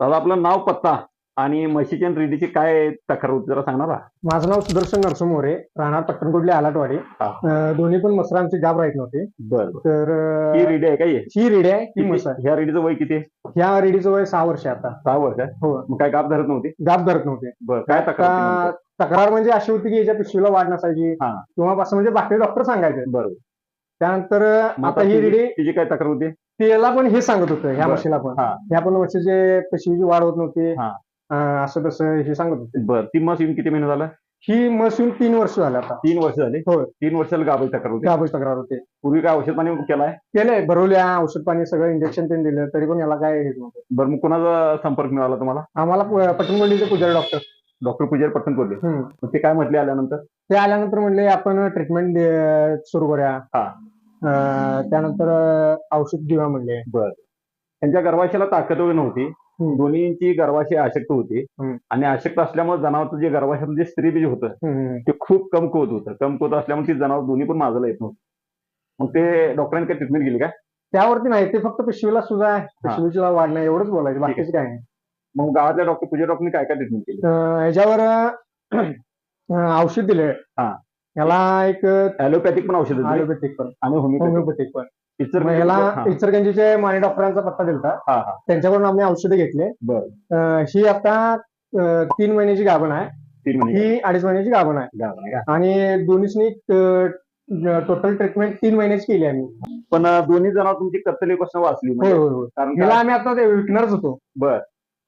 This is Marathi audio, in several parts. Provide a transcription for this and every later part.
दादा आपलं नाव पत्ता आणि म्हशीची आणि रेडीची काय तक्रार होती जरा सांगणार का? माझं नाव सुदर्शन नरसोमोरे राहणार पट्टणकोटली आलाटवाडी हा. अं, दोन्ही पण मसरा आमची गाब राहत नव्हते बरं बरं. तर अं, ही रेडी आहे का हे? रेडी आहे ही म्हस आहे ह्या रेडीचं वय किती आहे? ह्या रेडीचं वय सहा वर्ष आहे आता सहा वर्ष आहे हो मग काय गाप धरत नव्हती गाब धरत नव्हते बरं काय तक्रार होती आता नेमकं? तक्रार म्हणजे अशी होती की याच्या पिशवीला वाढ नसायची हा. किंवा असं म्हणजे बाकी डॉक्टर सांगायचे बरं त्यानंतर मग आता ही रेडी तिची काय तक्रार होती त्याला पण हे सांगत होतं ह्या बरं. म्हशीला पण. हा. ह्या पण म्हशीचे पिशवीची वाढ होत नव्हती हा. अं, असं तसं हे सांगत होते. बरं ती म्हस येऊन किती महिने झाला? ही म्हस येऊन तीन वर्ष झाले आता. तीन वर्ष झाली? होय. तीन वर्षाला गाबाची तक्रार होती? गाभीची तक्रार होते. पूर्वी काय औषध पाणी केलाय? केलंय भरवल्या औषध पाणी सगळं इंजेक्शन त्यांनी दिलं तरी पण याला काय हेच नव्हतं. बरं मग कुणाचा संपर्क मिळाला तुम्हाला? आम्हाला प- पटणगोंडीचे पुजारी डॉक्टर डॉक्टर पूजारी पटकन. मग ते काय म्हटले आल्यानंतर? ते आल्यानंतर म्हणले आपण ट्रीटमेंट सुरू करूया. हा. त्यानंतर औषध घेऊया म्हणले. त्यांच्या गर्भाशयाला ताकद वगैरे नव्हती. दोन्हीची गर्भाशय अशक्त होती. आणि अशक्त असल्यामुळे जनावरचं जे गर्भाशयात जे स्त्री बीज होतं. ते खूप कमकुवत होतं. कमकुवत असल्यामुळे ती जनावर दोन्ही पण माझायला येत नव्हतं. मग ते डॉक्टरांनी काय ट्रीटमेंट केली काय? त्यावरती नाही. ते फक्त पिशवीला सुद्धा आहे. पिशवीची वाढ नाही. एवढंच बोलायचं. बाकीचं काय नाही. मग गावातल्या डॉक्टर पूजा डॉक्टरनी काय काय ट्रीटमेंट केली? अं, औषध दिले. हा. याला एक ॲलोपॅथिक पण औषध पण. आणि होमिओपॅथिक पण. इतर इचरगंजीचे माने डॉक्टरांचा पत्ता दिलता. त्यांच्याकडून आम्ही औषधं घेतले. ही आता तीन महिन्याची गाभण आहे. ही अडीच महिन्याची गाभण आहे? आणि दोन्हीसनी टोटल ट्रीटमेंट तीन महिन्याची केली आम्ही. पण दोन्ही जनावर तुमची कत्तलीपासून वाचली म्हणजे. कारण आम्ही आता विकणारच होतो. बर.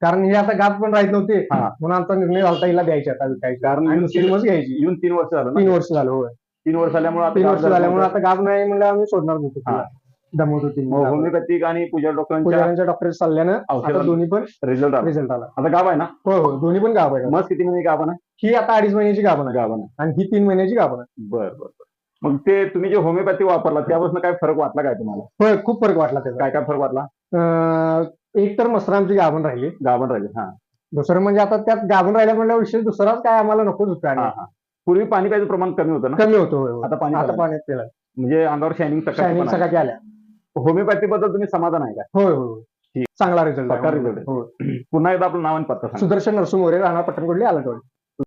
कारण ही आता गाभ पण राहत नव्हती. हा. म्हणून आमचा निर्णय झाला हिला द्यायची आता विकायची. कारण आणि घ्यायची. येऊन तीन वर्ष झालं ना? तीन वर्ष झालं होय. तीन वर्ष झाल्यामुळे तीन वर्ष झाल्यामुळे आता गाभ नाही म्हणलं आम्ही सोडणार नव्हतो हा. तिला. दमवत होती मग होमिओपॅथिक आणि पूजा डॉक्टरांच्या पुजाऱ्यांच्या डॉक्टर सल्ल्यानं आता दोन्ही पण रिझल्ट आला. रिझल्ट आला. आता गाव आहे ना? हो हो दोन्ही पण गाभ आहे मस्त किती महिने गाव आहे ही आता अडीच महिन्याची गाभण आहे. गाव आहे. आणि ही तीन महिन्याची गाभण आहे. बर बर बर. मग ते तुम्ही जे होमिओपॅथी वापरला त्यापासून काय फरक वाटला काय तुम्हाला? होय खूप फरक वाटला त्याचा. काय काय फरक वाटला? अं, एक तर मसरामची गाभण राहिली. गाभण राहिले हा. दुसरं म्हणजे आता त्यात गाभण राहिल्या म्हणल्या विषय दुसराच काय आम्हाला नकोच होतं हा आणि हा पूर्वी पाणी प्यायचं प्रमाण कमी होतं ना? कमी होतो होय, होय. आता पाणी आता आलं. पाण्यात केलं म्हणजे अंगावर शायनिंग शायनिंग सकाळची आल्या. होमिओपॅथी बद्दल तुम्ही समाधान आहे का? होय होय होय. ठीक. चांगला रिझल्ट पक्का result आहे. पुन्हा एकदा आपलं नाव आणि पत्ता सांगा. सुदर्शन नरसुमोरे राहणार पट्टणकोडली आलाटवाडी.